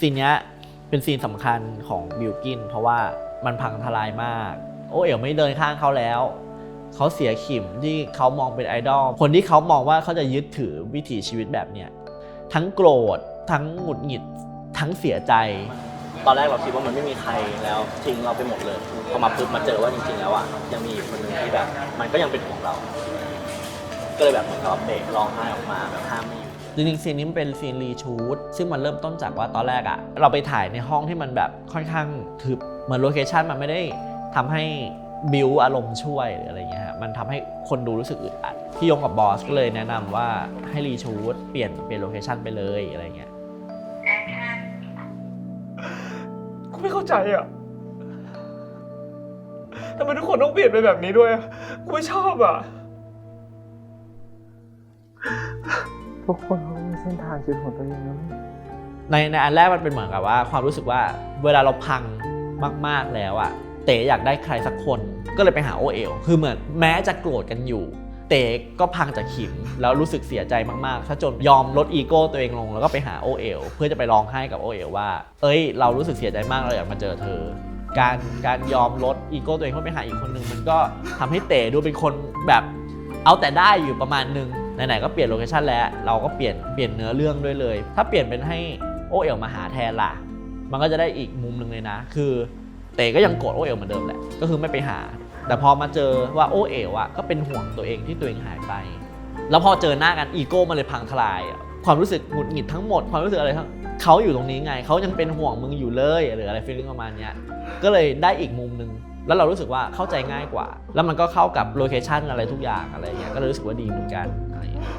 ซีนเนี้ยเป็นซีนสำคัญของบิลกิน เพราะว่ามันพังทลายมาก โอเอ๋วไม่เดินข้างเขาแล้ว เขาเสียขิมที่เขามองเป็นไอดอลคนที่เขามองว่าเขาจะยึดถือวิถีชีวิตแบบเนี้ยทั้งโกรธทั้งหงุดหงิดทั้งเสียใจ ตอนแรกเราคิดว่ามันไม่มีใครแล้วทิ้งเราไปหมดเลยพอมาปุ๊บมาเจอว่าจริงๆแล้วอะยังมีคนหนึ่งที่แบบ มันก็ยังเป็นของเรา ก็เลยแบบเหมือนกับเบรกร้องไห้ออกมาแบบห้ามไม่ จริงๆซีนนี้มันเป็นซีนรีชูตซึ่งมันเริ่มต้นจากว่าตอนแรกอะเราไปถ่ายในห้องที่มันแบบค่อนข้างทึบเหมือนโลเคชันมันไม่ได้ทำให้บิวอารมณ์ช่วยหรืออะไรเงี้ยมันทำให้คนดูรู้สึกอึดอัดพี่ยงกับบอสก็เลยแนะนำว่าให้รีชูตเปลี่ยนเปลี่ยนโลเคชันไปเลยอะไรเงี้ยกูไม่เข้าใจอะทำไมทุกคนต้องเปลี่ยนไปแบบนี้ด้วยกูไม่ชอบอะ ทุกคนเขามีเส้นทางชีวิตของตัวเองนะในในอันแรกมันเป็นเหมือนกับว่า ความรู้สึกว่าเวลาเราพังมากๆแล้วอะเต๋อยากได้ใครสักคน ก็เลยไปหาโอเอลคือเหมือนแม้จะโกรธกันอยู่ เต๋ก็พังจากขิมแล้วรู้สึกเสียใจมากๆถ้าจนยอมลดอีโก้ตัวเองลง แล้วก็ไปหาโอเอลเพื่อจะไปร้องไห้กับโอเอลว่า เอ้ย เรารู้สึกเสียใจมากเราอยากมาเจอเธอ การการยอมลดอีโก้ตัวเองเพื่อไปหาอีกคนหนึ่งมันก็ทำให้เต๋ดูเป็นคนแบบเอาแต่ได้อยู่ประมาณนึง ไหนๆก็เปลี่ยนโลเคชันแล้วเราก็เปลี่ยนเปลี่ยนเนื้อเรื่องด้วยเลย ถ้าเปลี่ยนเป็นให้โอเอลมาหาแทนล่ะ มันก็จะได้อีกมุมหนึ่งเลยนะ คือเต๋ก็ยังโกรธโอเอลเหมือนเดิมแหละก็คือไม่ไปหา แต่พอมาเจอว่าโอเอลอะก็เป็นห่วงตัวเองที่ตัวเองหายไป แล้วพอเจอหน้ากันอีโก้มันเลยพังทลาย ความรู้สึกหงุดหงิดทั้งหมดความรู้สึกอะไรทั้งเขาอยู่ตรงนี้ไงเขายังเป็นห่วงมึงอยู่เลยหรืออะไรฟีลลิ่งประมาณเนี้ยก็เลยได้อีกมุมหนึ่ง แล้วเรารู้สึกว่าเข้าใจง่ายกว่า แล้วมันก็เข้ากับโลเคชันอะไรทุกอย่างอะไรเงี้ยก็รู้สึกว่าดีเหมือนกันอะไรเงี้ย